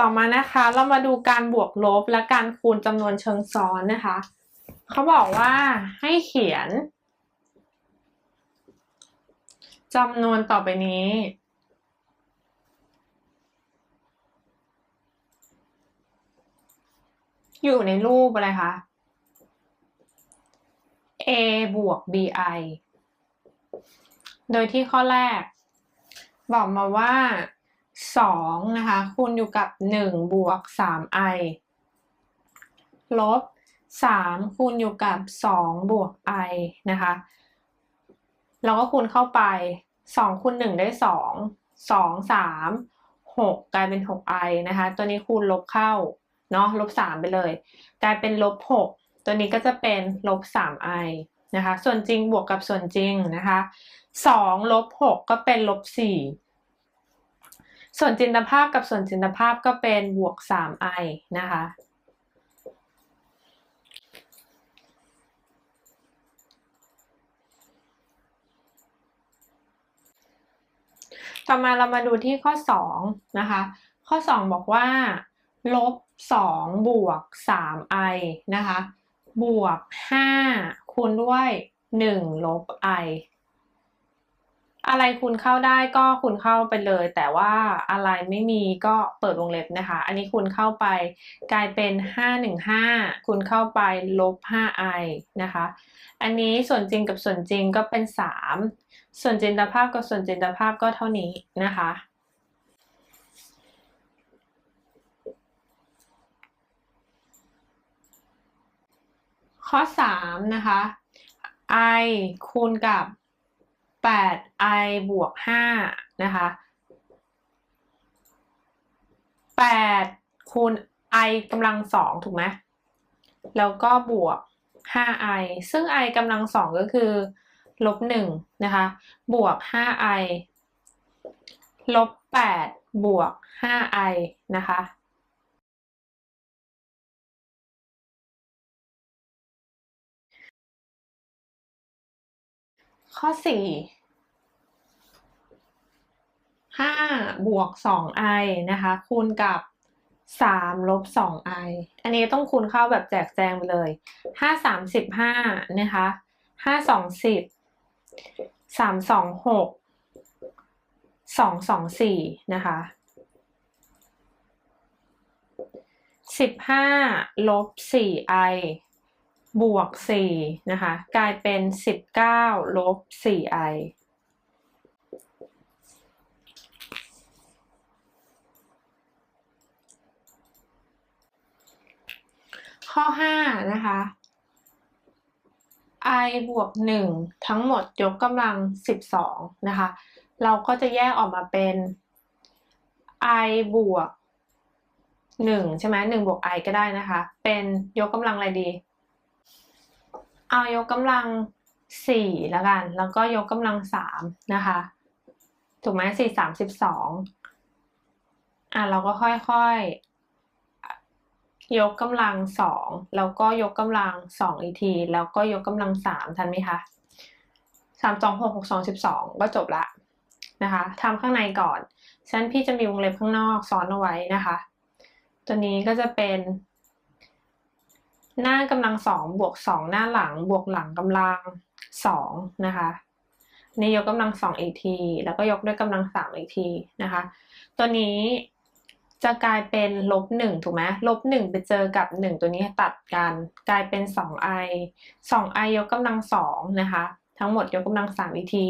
ต่อมานะคะเรามาดูการบวกลบและการคูณจำนวนเชิงซ้อนนะคะ เขาบอกว่าให้เขียนจำนวนต่อไปนี้ อยู่ในรูปอะไรคะ a บวก bi โดยที่ข้อแรก บอกมาว่า 2 นะคะ คูณอยู่กับ 1 บวก 3i ลบ 3 คูณอยู่กับ 2 บวก i นะคะ เราก็คูณเข้าไป 2 คูณ 1 ได้ 2 2 3 6 กลายเป็น 6i นะคะ ตัวนี้คูณลบเข้าเนาะลบ 3 ไปเลย กลายเป็นลบ 6 ตัวนี้ก็จะเป็นลบ 3i นะคะ ส่วนจริงบวกกับส่วนจริงนะคะ 2 ลบ 6 ก็เป็นลบ 4 ส่วนจินตภาพกับส่วนจินตภาพก็เป็นบวก 3i นะคะ ต่อมาเรามาดูที่ข้อ 2 นะคะ ข้อ 2 บอกว่า ลบ 2 บวก 3i นะคะ บวก 5 คูณด้วย 1 ลบ i อะไรคูณเข้าได้ก็คูณเข้าไปเลย แต่ว่าอะไรไม่มีก็เปิดวงเล็บนะคะ อันนี้คูณเข้าไปกลายเป็น 515คูณเข้าไปลบ 5i นะคะ อันนี้ส่วนจริงกับส่วนจริงก็เป็น 3 ส่วนจินตภาพกับส่วนจินตภาพก็เท่านี้นะคะข้อ 3 นะคะ i คูณกับ 8i บวก5นะคะ8คูณ i กำลัง2ถูกไหมแล้วก็บวก 5i ซึ่ง i กำลัง2ก็คือลบ1นะคะ บวก 5i ลบ8บวก 5i นะคะ ข้อสี่ห้าบวกสองไอนะคะ คูณกับสามลบสองไออันนี้ต้องคูณเข้าแบบแจกแจงไปเลยห้าสามสิบห้านะคะห้าสองสิบสามสองหกสองสองสี่นะคะสิบห้าลบสี่ไอ บวก4นะคะ กลายเป็น 19ลบ 4i ข้อ 5 นะคะ i บวก 1 ทั้งหมดยกกำลัง 12 นะคะ เราก็จะแยกออกมาเป็น i บวก 1 ใช่ไหม1บวก i ก็ได้นะคะ เป็นยกกำลังอะไรดี เอายกกำลัง4แล้วกัน แล้วก็ยกกำลัง3นะคะ ถูกไหม4 3 12อะเราก็ค่อยๆ ยกกำลัง2แล้วก็ยกกำลัง2อีกที แล้วก็ยกกำลัง3ทันไหมคะ3 2 6 6 2 12ก็จบละนะคะทำข้างในก่อนฉันพี่จะมีวงเล็บข้างนอกซ้อนเอาไว้นะคะ ตัวนี้ก็จะเป็น หน้ากำลังสองบวกสองหน้าหลังบวกหลังกำลังสองนะคะนี่ยกกำลังสองอีกที แล้วก็ยกด้วยกำลังสามอีกทีนะคะ ตัวนี้จะกลายเป็นลบหนึ่งถูกไหมลบหนึ่งไปเจอกับหนึ่งตัวนี้ตัดกัน กลายเป็นสองไอสองไอยกกำลังสองนะคะ ทั้งหมดยกกำลังสามอีกที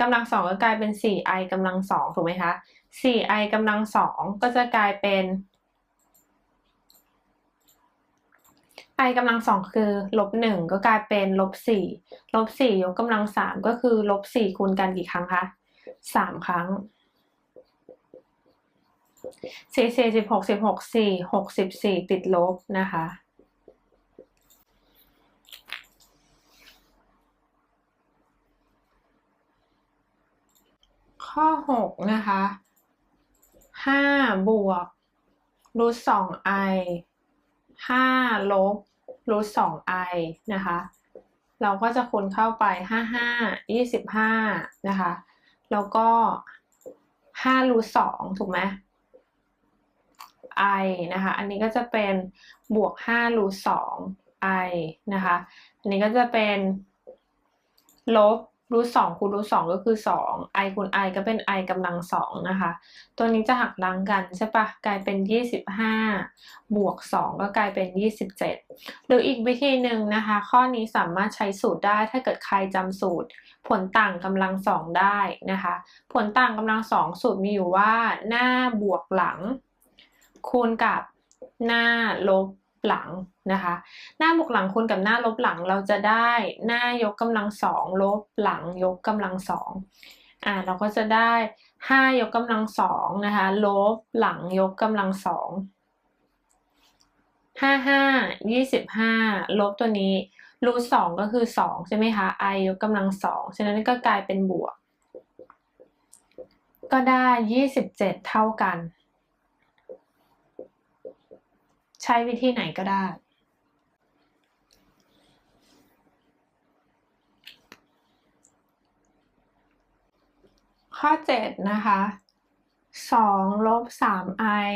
กำลังสองก็กลายเป็นสี่ไอกำลังสองถูกไหมคะสี่ไอกำลังสองก็จะกลายเป็น i กำลังสองคือลบหนึ่งก็กลายเป็นลบสี่ลบสี่ยกกำลังสามก็คือลบสี่คูณกันกี่ครั้งคะสามครั้งสี่สี่สิบหกสิบหกสี่หกสิบสี่ติดลบนะคะข้อหกนะคะห้าบวกรูทสอง i ห้าลบ รูทสอง i นะคะ เราก็จะคูณเข้าไปห้าห้ายี่สิบห้านะคะ แล้วก็ห้ารูทสองถูกไหม i นะคะ อันนี้ก็จะเป็นบวก5รูท2 i นะคะ อันนี้ก็จะเป็นลบ รูท2คูณรูท2ก็คือ2 i คูณ i ก็เป็น i กำลัง2นะคะ ตัวนี้จะหักล้างกันใช่ปะกลายเป็น25บห้าบวก2ก็กลายเป็น27หรืออีกวิธีหนึ่งนะคะ ข้อนี้สามารถใช้สูตรได้ถ้าเกิดใครจำสูตร ผลต่างกำลังสองได้นะคะ ผลต่างกำลังสองสูตรมีอยู่ว่าหน้าบวกหลัง คูณกับหน้าลบ หลังนะคะ หน้าบวกหลังคูณกับหน้าลบหลังเราจะได้หน้ายกกำลังสองลบหลังยกกำลังสองอ่าเราก็จะได้ห้ายกกำลังสองนะคะลบหลังยกกำลังสองห้าห้ายี่สิบห้าลบตัวนี้รูทสองก็คือสองใช่ไหมคะ i ยกกำลังสองฉะนั้นก็กลายเป็นบวก ก็ได้ยี่สิบเจ็ดเท่ากัน ใช้วิธีไหนก็ได้ ข้อ 7 นะคะ2ลบ 3i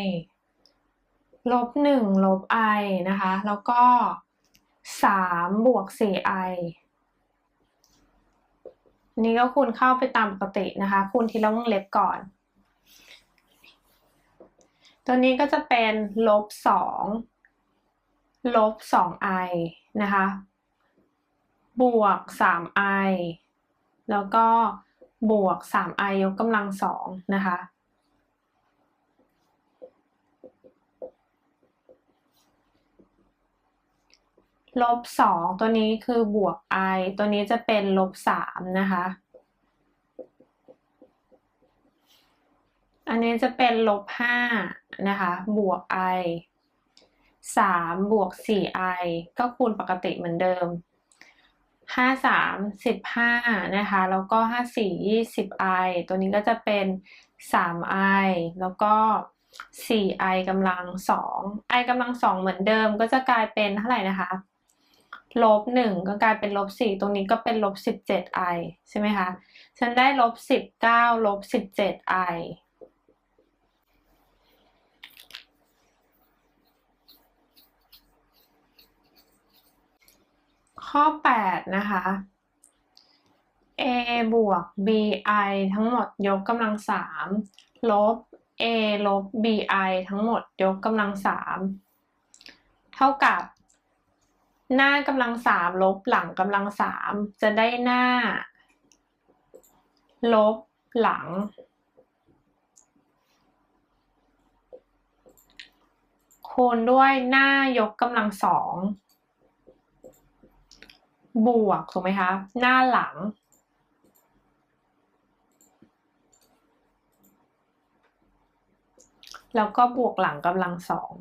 ลบ1ลบ i นะคะ แล้วก็3บวก 4i นี่ก็คูณเข้าไปตามปกตินะคะ คูณทีละวงเล็บก่อน ตัวนี้ก็จะเป็นลบ2ลบ 2i นะคะ บวก 3i แล้วก็บวก 3i ยกกำลังสองนะคะ ลบสองตัวนี้คือบวก i ตัวนี้จะเป็นลบสามนะคะ อันนี้จะเป็นลบห้า นะคะบวก i 3บวก 4i ก็คูณปกติเหมือนเดิม 5 3 15 นะคะ แล้วก็ 5 4 20i ตัวนี้ก็จะเป็น 3i แล้วก็ 4i กำลัง 2i กำลัง 2 เหมือนเดิม ก็จะกลายเป็นเท่าไหร่นะคะลบ1ก็กลายเป็นลบ4ตรงนี้ก็เป็นลบ 17i ใช่ไหมคะ ฉันได้ลบ19ลบ 17i ข้อ 8 นะคะ a บวก bi ทั้งหมดยกกำลังสามลบ a ลบ bi ทั้งหมดยกกำลังสามเท่ากับ หน้ากำลังสามลบหลังกำลังสามจะได้หน้า ลบหลัง คูณด้วยหน้ายกกำลังสอง บวกถูกไหมคะ หน้าหลัง แล้วก็บวกหลังกำลังสอง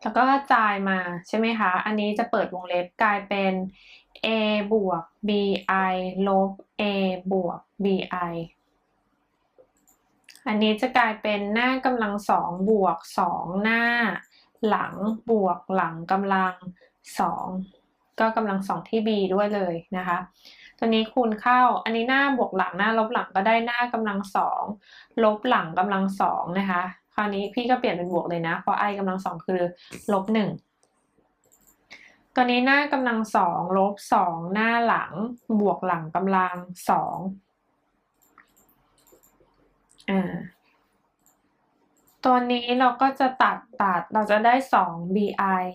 แล้วก็กระจายมาใช่ไหมคะ อันนี้จะเปิดวงเล็บกลายเป็น a บวก bi ลบ a บวก bi อันนี้จะกลายเป็นหน้ากำลังสองบวกสองหน้า หลังบวกหลังกำลังสองก็กำลังสองที่ b ด้วยเลยนะคะ ตัวนี้คูณเข้า อันนี้หน้าบวกหลังหน้าลบหลังก็ได้หน้ากำลังสองลบหลังกำลังสองนะคะ คราวนี้พี่ก็เปลี่ยนเป็นบวกเลยนะ เพราะ i กำลังสองคือลบหนึ่งตัวนี้หน้ากำลังสองลบสองหน้าหลังบวกหลังกำลังสอง อ่า ตัวนี้เราก็จะตัดตัดเราจะได้สอง bi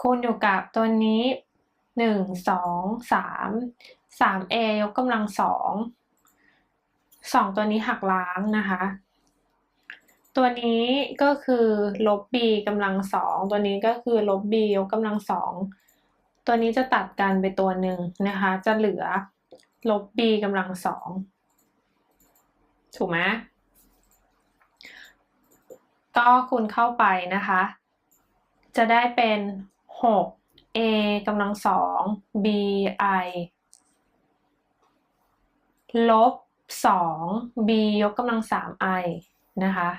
คูณอยู่กับตัวนี้หนึ่งสองสามสาม a ยกกำลังสองสองตัวนี้หักล้างนะคะ ตัวนี้ก็คือลบ b กำลังสองตัวนี้ก็คือลบ b ยกกำลังสองตัวนี้จะตัดกันไปตัวหนึ่งนะคะ จะเหลือลบ b กำลังสอง ถูกไหมก็คูณเข้าไปนะคะ จะได้เป็นหก a กำลังสอง b i ลบสอง b ยกกำลังสาม i นะคะ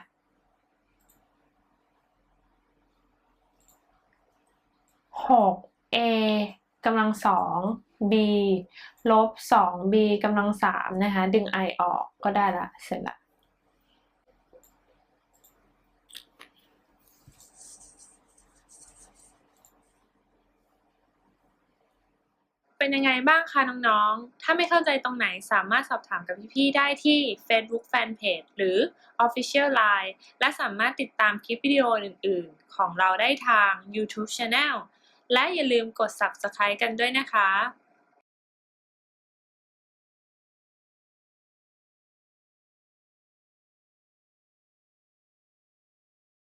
หก a กำลังสอง b ลบสอง b กำลังสามนะคะ ดึง i ออกก็ได้ละ เสร็จละเป็นยังไงบ้างคะน้องๆ ถ้าไม่เข้าใจตรงไหนสามารถสอบถามกับพี่ๆ ได้ที่ Facebook Fanpage หรือ Official Line และสามารถติดตามคลิปวิดีโออื่นๆ ของเราได้ทาง YouTube Channel และอย่าลืมกด Subscribe กันด้วยนะคะ